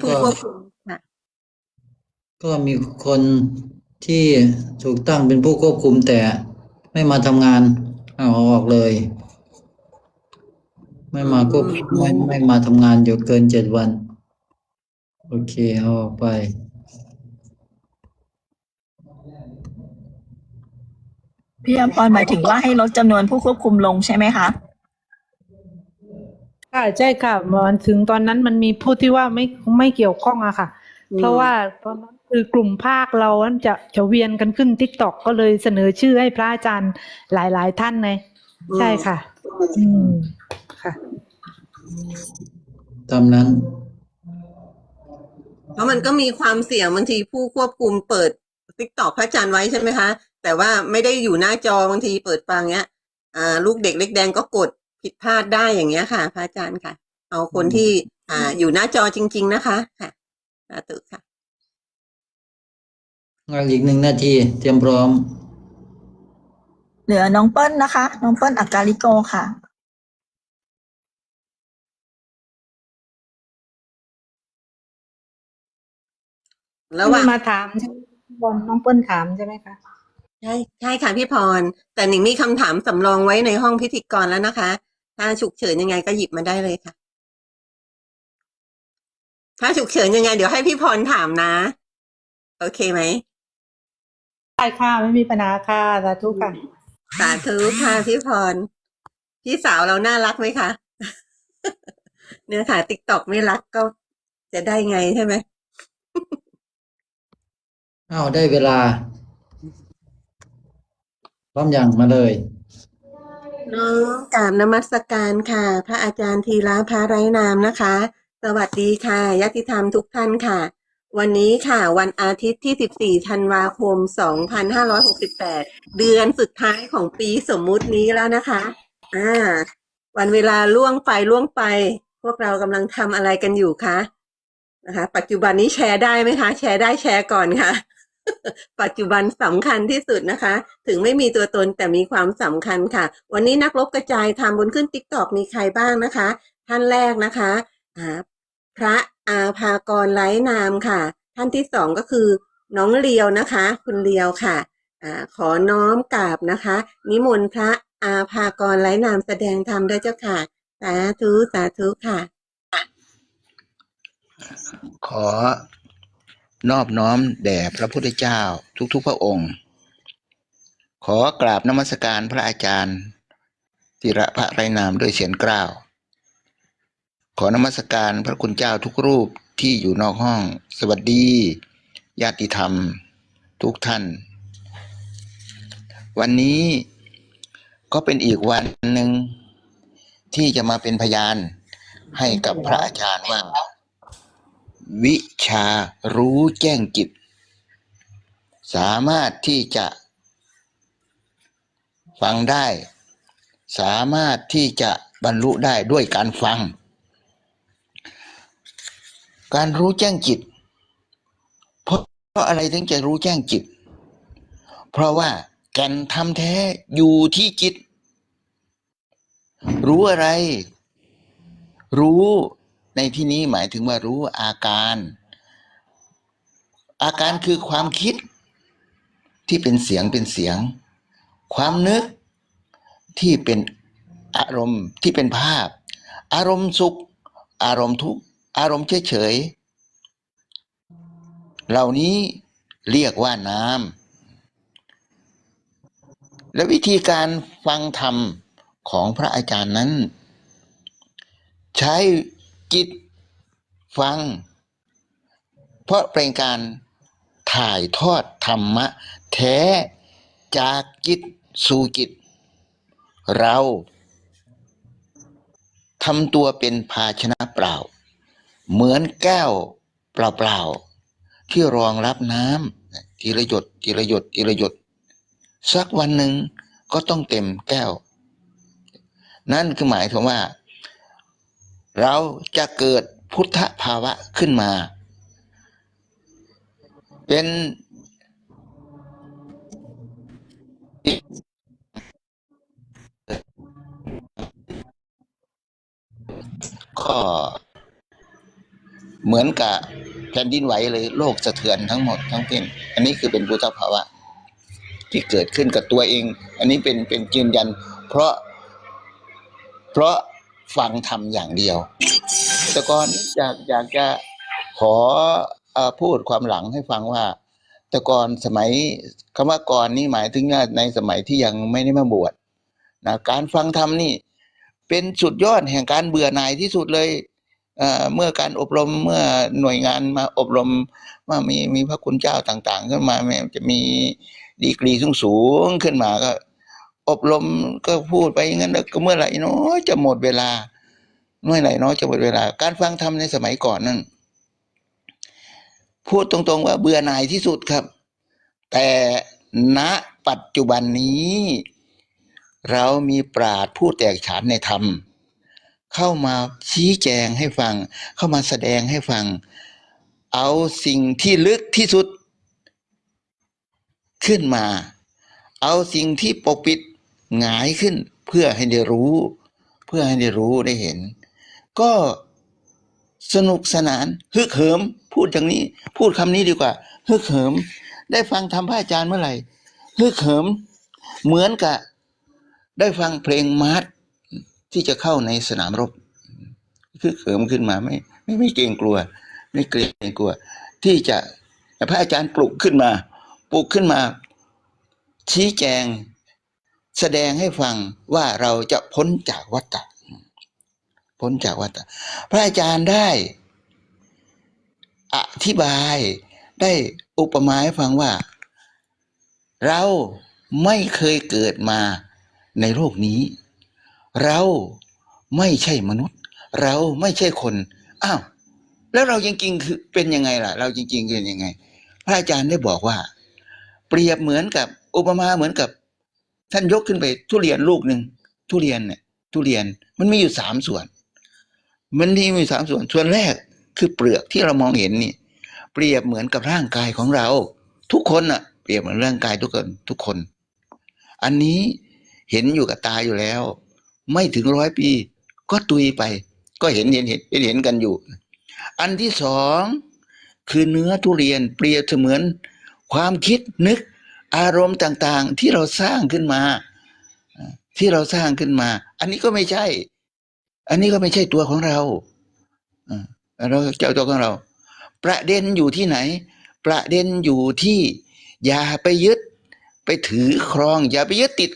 ผู้ควบคุมค่ะก็มีคนที่ถูกตั้งเป็นผู้ควบคุมแต่ไม่มาทำงานเอาออกเลย ไม่มาควบคุมไม่ไม่มาทำงานอยู่เกินเจ็ดวัน โอเคเอาออกไป พี่อภรหมายถึงว่าให้ลดจำนวนผู้ควบคุมลงใช่ไหมคะ ค่ะใช่ค่ะมันถึงตอนนั้นมันมีผู้ที่ว่าไม่ไม่เกี่ยวข้องอะค่ะอืมเพราะว่าตอนนั้นคือกลุ่มภาคเรานั้นจะจะเวียนกันขึ้นทิกตอกก็เลยเสนอชื่อให้พระอาจารย์หลาย ๆ ท่านเลยใช่ค่ะ อืมค่ะตามนั้น เพราะมันก็มีความเสี่ยงบางทีผู้ควบคุมเปิดติ๊กตอกพระอาจารย์ไว้ใช่ไหมคะ แต่ว่าไม่ได้อยู่หน้าจอบางทีเปิดฟังเนี้ยอ่าลูกเด็กเล็กแดงก็กด ผิดพลาดได้อย่างเงี้ยค่ะ พระอาจารย์ค่ะ เอาคนที่อ่าอยู่หน้าจอจริง ๆ นะคะ ค่ะสาธุค่ะงานอีกหนึ่งนาที เตรียมพร้อม เหลือน้องเปิ้ลนะคะ น้องเปิ้ลอักการิโกค่ะ ระหว่างมาถามใช่ไหมบอลน้องเปิ้ลถามใช่ไหมคะใช่ใช่ค่ะพี่พร แต่หนิงมีคำถามสำรองไว้ในห้องพิธีกรแล้วนะคะ ถ้าฉุกเฉินยังไงก็หยิบมาได้เลยค่ะ ถ้าฉุกเฉินยังไง เดี๋ยวให้พี่พรถามนะ โอเคไหมได้ค่ะไม่มีปัญหาค่ะสาธุค่ะสาธุค่ะพี่พร พี่สาวเราน่ารักไหมคะเนี่ยค่ะติ๊กตอกไม่รักก็จะได้ไงใช่ไหมอ้าวได้เวลา พร้อมอย่างมาเลย น้องกราบนมัสการค่ะ พระอาจารย์ธีระพระไรนามนะคะ สวัสดีค่ะญาติธรรมทุกท่านค่ะ วันนี้ค่ะวันอาทิตย์ที่ 14 ธันวาคม 2568 เดือนสุดท้ายของปีสมมุตินี้แล้วนะคะอ่าวันเวลาล่วงไปล่วงไป พวกเรากำลังทำอะไรกันอยู่คะนะคะ ปัจจุบันนี้แชร์ได้ไหมคะ แชร์ได้แชร์ก่อนค่ะ ปัจจุบันสำคัญที่สุดนะคะ ถึงไม่มีตัวตนแต่มีความสำคัญค่ะ วันนี้นักรบกระจายทำบนขึ้นติ๊กตอกมีใครบ้างนะคะ ท่านแรกนะคะพระอาภากรไร้นามค่ะ ท่านที่สองก็คือ น้องเลียวนะคะ คุณเลียวค่ะอขอน้อมกราบนะคะ นิมนต์พระอาภากรไร้นามแสดงธรรมด้วยเจ้าค่ะ สาธุสาธุค่ะ ขอ นอบน้อมแด่พระพุทธเจ้าทุกๆพระองค์ ขอกราบนมัสการพระอาจารย์ธิระพระไรนามด้วยเสียงกล้าว ขอนมัสการพระคุณเจ้าทุกรูปที่อยู่นอกห้อง สวัสดี ญาติธรรม ทุกท่าน วันนี้ก็เป็นอีกวันหนึ่งที่จะมาเป็นพยานให้กับพระอาจารย์ว่า วิชารู้แจ้งจิต สามารถที่จะ ฟังได้ สามารถที่จะบรรลุได้ด้วยการฟัง การรู้แจ้งจิต เพราะเพราะอะไรถึงจะรู้แจ้งจิต เพราะว่าแก่นทำแท้อยู่ที่จิต รู้อะไร รู้ ในที่นี้หมายถึงว่ารู้อาการ อาการคือความคิดที่เป็นเสียงเป็นเสียง ความนึกที่เป็นอารมณ์ที่เป็นภาพ อารมณ์สุข อารมณ์ทุกข์อารมณ์เฉยเฉยเหล่านี้เรียกว่านามและวิธีการฟังธรรมของพระอาจารย์นั้น ใช้ จิตฟัง เพราะเป็นการถ่ายทอดธรรมะ แท้จากจิตสู่จิต เราทำตัวเป็นภาชนะเปล่า เหมือนแก้วเปล่าๆที่รองรับน้ำทีละหยดทีละหยดทีละหยด สักวันหนึ่งก็ต้องเต็มแก้ว นั่นคือหมายถึงว่า เราจะเกิดพุทธภาวะขึ้นมา เป็นก็เหมือนกับแผ่นดินไหวเลยโลกสะเทือนทั้งหมดทั้งสิ้นอันนี้คือเป็นพุทธภาวะ ที่เกิดขึ้นกับตัวเอง อันนี้เป็นเป็นยืนยัน เพราะเพราะ ฟังธรรมอย่างเดียว แต่ก่อนอยากอยากจะขออพูดความหลังให้ฟังว่า แต่ก่อนสมัยคำว่าก่อนนี่หมายถึงในสมัยที่ยังไม่ได้มาบวชนะการฟังธรรมนี่ เป็นสุดยอดแห่งการเบื่อหน่ายที่สุดเลยเมื่อการอบรมเมื่อหน่วยงานมาอบรมว่ามีมีพระคุณเจ้าต่าง ๆ ขึ้นมาจะมีดีกรีสูงสูงขึ้นมาก็ อบรมก็พูดไปอย่างนั้นแล้วก็เมื่อไหร่เนาะจะหมดเวลาเมื่อไหร่เนาะจะหมดเวลา การฟังธรรมในสมัยก่อนนั่นพูดตรงๆว่าเบื่อหน่ายที่สุดครับ แต่ณปัจจุบันนี้ เรามีปราดผู้แตกฉานในธรรม เข้ามาชี้แจงให้ฟัง เข้ามาแสดงให้ฟัง เอาสิ่งที่ลึกที่สุด ขึ้นมา เอาสิ่งที่ปกปิด หงายขึ้นเพื่อให้ได้รู้ เพื่อให้ได้รู้ได้เห็น ก็สนุกสนานฮึกเหิม พูดอย่างนี้ พูดคำนี้ดีกว่าฮึกเหิม ได้ฟังธรรมพระอาจารย์เมื่อไหร่ฮึกเหิม เหมือนกับได้ฟังเพลงมาร์ชที่จะเข้าในสนามรบคือเขิมขึ้นมาไม่ไม่ไม่เกรงกลัว ไม่เกรงกลัว ที่จะพระอาจารย์ปลุกขึ้นมา ปลุกขึ้นมา ชี้แจง แสดงให้ฟังว่าเราจะพ้นจากวัฏฏะพ้นจากวัฏฏะพระอาจารย์ได้ อธิบายได้อุปมาให้ฟังว่า เราไม่เคยเกิดมาในโลกนี้ เราไม่ใช่มนุษย์ เราไม่ใช่คนอ้าวแล้วเราจริงๆคือเป็นยังไงล่ะ เราจริงๆเป็นยังไง พระอาจารย์ได้บอกว่า เปรียบเหมือนกับอุปมาเหมือนกับ ท่านยกขึ้นไปทุเรียนลูกหนึ่งทุเรียนเนี่ยทุเรียนมันมีอยู่สามส่วน มันมีอยู่สามส่วนส่วนแรกคือเปลือกที่เรามองเห็นนี่ เปรียบเหมือนกับร่างกายของเรา ทุกคนน่ะเปรียบเหมือนร่างกายทุกคนทุกคน อันนี้เห็นอยู่กับตาอยู่แล้ว ไม่ถึงร้อยปี ก็ตุยไป ก็เห็นเห็นเห็นเห็นเห็นกันอยู่ อันที่สองคือเนื้อทุเรียนเปรียบเสมือนความคิดนึก อารมณ์ต่างๆที่เราสร้างขึ้นมาที่เราสร้างขึ้นมา อันนี้ก็ไม่ใช่ อันนี้ก็ไม่ใช่ตัวของเราเราเจ้าตัวของเรา ประเด็นอยู่ที่ไหน ประเด็นอยู่ที่ อย่าไปยึด ไปถือครอง อย่าไปยึดติด